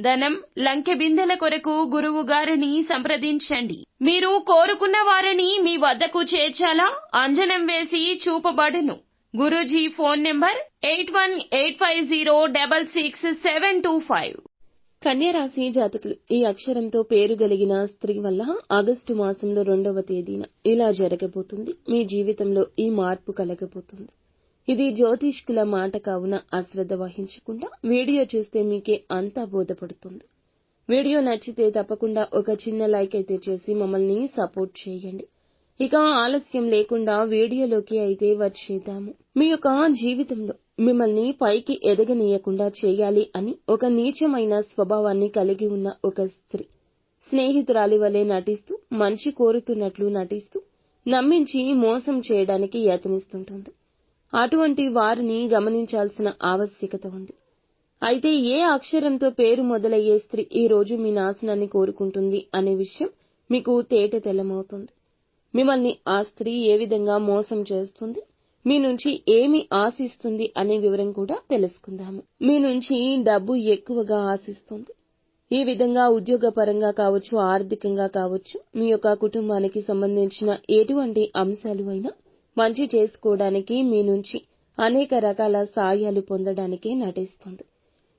ధనం లంకె బిందెల కొరకు గురువు గారిని సంప్రదించండి. మీరు కోరుకున్న వారిని మీ వద్దకు చేర్చాలా? అంజనం వేసి చూపబడును. Guruji phone number eight one eight five zero double six seven two five. కన్యరాశి జాతకులు ఈ అక్షరంతో పేరు కలిగిన స్త్రీ వల్ల ఆగస్టు మాసంలో రెండవ తేదీన ఇలా జరగబోతుంది. మీ జీవితంలో ఈ మార్పు కలగబోతుంది. ఇది జ్యోతిష్కుల మాట కావున అశ్రద్ధ వహించకుండా వీడియో చూస్తే మీకే అంతా బోధపడుతుంది. వీడియో నచ్చితే తప్పకుండా ఒక చిన్న లైక్ అయితే చేసి మమ్మల్ని సపోర్ట్ చేయండి. ఇక ఆలస్యం లేకుండా వీడియోలోకి అయితే వచ్చేద్దాము. మీ యొక్క జీవితంలో మిమ్మల్ని పైకి ఎదగనీయకుండా చేయాలి అని ఒక నీచమైన స్వభావాన్ని కలిగి ఉన్న ఒక స్త్రీ స్నేహితురాలి వలె నటిస్తూ మంచి కోరుతున్నట్లు నటిస్తూ నమ్మించి మోసం చేయడానికి యత్నిస్తుంటుంది. అటువంటి వారిని గమనించాల్సిన ఆవశ్యకత ఉంది. అయితే ఏ అక్షరంతో పేరు మొదలయ్యే స్త్రీ ఈ రోజు మీ నాశనాన్ని కోరుకుంటుంది అనే విషయం మీకు తేట తెల్లమవుతుంది. మిమ్మల్ని ఆ స్త్రీ ఏ విధంగా మోసం చేస్తుంది? మీ నుంచి ఏమి ఆశిస్తుంది అనే వివరం కూడా తెలుసుకుందాము. మీ నుంచి డబ్బు ఎక్కువగా ఆశిస్తుంది. ఈ విధంగా ఉద్యోగపరంగా కావచ్చు ఆర్థికంగా కావచ్చు మీ యొక్క కుటుంబానికి సంబంధించిన ఎటువంటి అంశాలు అయినా మంచి చేసుకోవడానికి మీ నుంచి అనేక రకాల సాయాలు పొందడానికి నటిస్తుంది.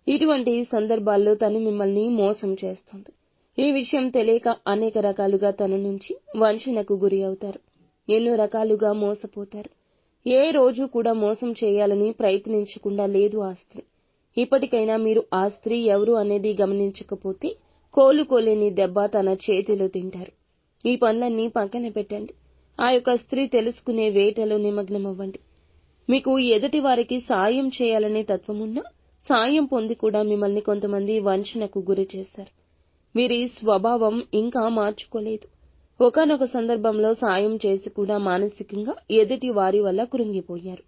ఇటువంటి సందర్భాల్లో తను మిమ్మల్ని మోసం చేస్తుంది. ఈ విషయం తెలియక అనేక రకాలుగా తన నుంచి వంచనకు గురి అవుతారు. ఎన్నో రకాలుగా మోసపోతారు. ఏ రోజు కూడా మోసం చేయాలని ప్రయత్నించకుండా లేదు ఆ స్త్రీ. ఇప్పటికైనా మీరు ఆ స్త్రీ ఎవరు అనేది గమనించకపోతే కోలుకోలేని దెబ్బ తన చేతిలో తింటారు. ఈ పనులన్నీ పక్కన పెట్టండి. ఆ యొక్క స్త్రీ తెలుసుకునే వేటలో నిమగ్నమవ్వండి. మీకు ఎదుటి వారికి సాయం చేయాలనే తత్వమున్నా సాయం పొంది కూడా మిమ్మల్ని కొంతమంది వంచనకు గురి చేశారు. వీరి స్వభావం ఇంకా మార్చుకోలేదు. ఒకనొక సందర్భంలో సాయం చేసి కూడా మానసికంగా ఎదుటి వారి వల్ల కృంగిపోయారు.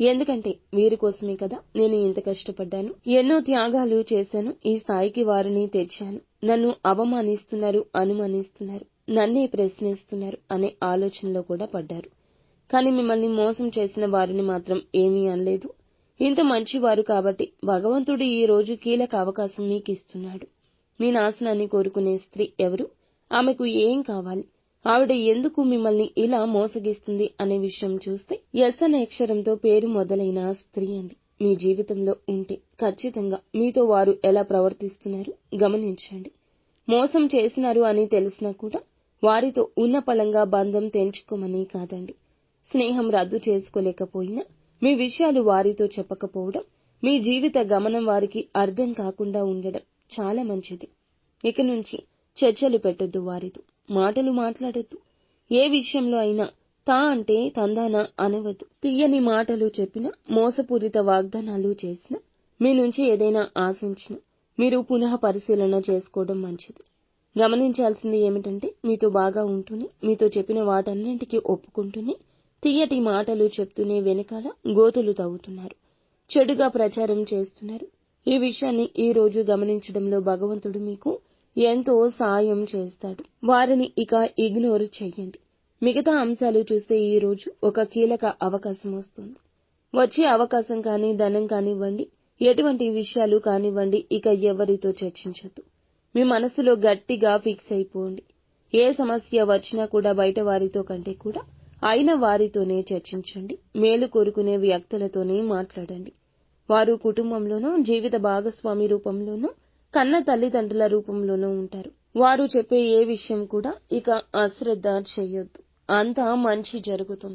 ఎందుకంటే వీరి కోసమే కదా నేను ఇంత కష్టపడ్డాను. ఎన్నో త్యాగాలు చేశాను. ఈ స్థాయికి వారిని తెచ్చాను. నన్ను అవమానిస్తున్నారు అనుమానిస్తున్నారు. నన్నే ప్రశ్నిస్తున్నారు అనే ఆలోచనలో కూడా పడ్డారు. కానీ మిమ్మల్ని మోసం చేసిన వారిని మాత్రం ఏమీ అనలేదు. ఇంత మంచివారు కాబట్టి భగవంతుడు ఈ రోజు కీలక అవకాశం మీకు ఇస్తున్నాడు మీ నాశనాన్ని కోరుకునే స్త్రీ ఎవరు? ఆమెకు ఏం కావాలి? ఆవిడ ఎందుకు మిమ్మల్ని ఇలా మోసగిస్తుంది అనే విషయం చూస్తే ఎస్ అనే అక్షరంతో పేరు మొదలైన స్త్రీ అండి మీ జీవితంలో ఉంటే ఖచ్చితంగా మీతో వారు ఎలా ప్రవర్తిస్తున్నారు గమనించండి. మోసం చేసినారు అని తెలిసినా కూడా వారితో ఉన్నపళంగా బంధం తెంచుకోమని కాదండి. స్నేహం రద్దు చేసుకోలేకపోయినా మీ విషయాలు వారితో చెప్పకపోవడం మీ జీవిత గమనం వారికి అర్థం కాకుండా ఉండడం చాలా మంచిది. ఇక నుంచి చర్చలు పెట్టొద్దు వారితో మాటలు మాట్లాడొద్దు. ఏ విషయంలో అయినా తా అంటే తందాన అనవద్దు. తీయని మాటలు చెప్పినా మోసపూరిత వాగ్దానాలు చేసినా మీ నుంచి ఏదైనా ఆశించిన మీరు పునః పరిశీలన చేసుకోవడం మంచిది. గమనించాల్సింది ఏమిటంటే మీతో బాగా ఉంటూనే మీతో చెప్పిన వాటన్నింటికీ ఒప్పుకుంటూనే తీయటి మాటలు చెప్తూనే వెనకాల గోతులు తవ్వుతున్నారు. చెడుగా ప్రచారం చేస్తున్నారు. ఈ విషయాన్ని ఈ రోజు గమనించడంలో భగవంతుడు మీకు ఎంతో సాయం చేస్తాడు. వారిని ఇక ఇగ్నోర్ చేయండి మిగతా అంశాలు చూస్తే ఈ రోజు ఒక కీలక అవకాశం వస్తుంది. వచ్చే అవకాశం కానీ ధనం కానివ్వండి ఎటువంటి విషయాలు కానివ్వండి ఇక ఎవరితో చర్చించద్దు. మీ మనసులో గట్టిగా ఫిక్స్ అయిపోండి. ఏ సమస్య వచ్చినా కూడా బయట వారితో కంటే కూడా అయిన వారితోనే చర్చించండి. మేలు కోరుకునే వ్యక్తులతోనే మాట్లాడండి. వారు కుటుంబంలోనూ జీవిత భాగస్వామి రూపంలోనూ కన్న తల్లిదండ్రుల రూపంలోనూ ఉంటారు. వారు చెప్పే ఏ విషయం కూడా ఇక అశ్రద్ధ చేయొద్దు. అంతా మంచి జరుగుతుంది.